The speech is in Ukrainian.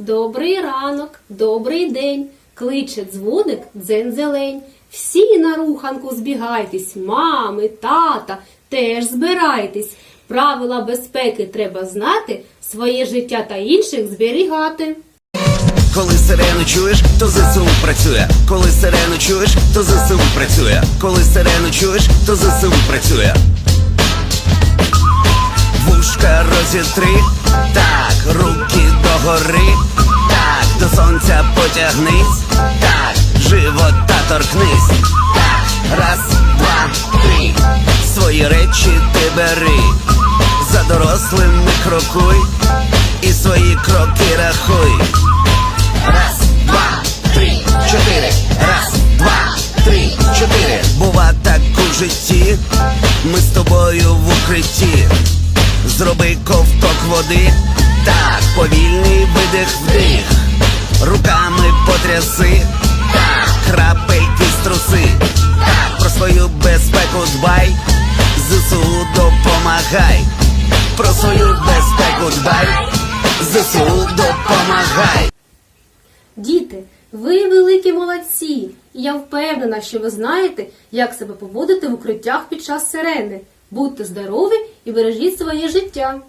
Добрий ранок, добрий день. Кличе дзвоник дзень-зелень. Всі на руханку збігайтесь, мами, тата, теж збирайтесь. Правила безпеки треба знати, своє життя та інших зберігати. Коли сирену чуєш, то ЗСУ працює. Коли сирену чуєш, то ЗСУ працює. Коли сирену чуєш, то ЗСУ працює. Вушка розітри, так, руки догори, сонця потягнись, так, живота торкнись, так, раз, два, три, свої речі ти бери, за дорослими крокуй, і свої кроки рахуй. Раз, два, три, чотири. Раз, два, три, чотири. Бува так у житті, ми з тобою в укритті. Зроби ковток води, так, повільний видих вдих. Так, крапельки струси. Так, про свою безпеку дбай, ЗСУ допомагай. Про свою безпеку дбай, ЗСУ допомагай. Діти, ви великі молодці, і я впевнена, що ви знаєте, як себе поводити в укриттях під час сирени. Будьте здорові і бережіть своє життя.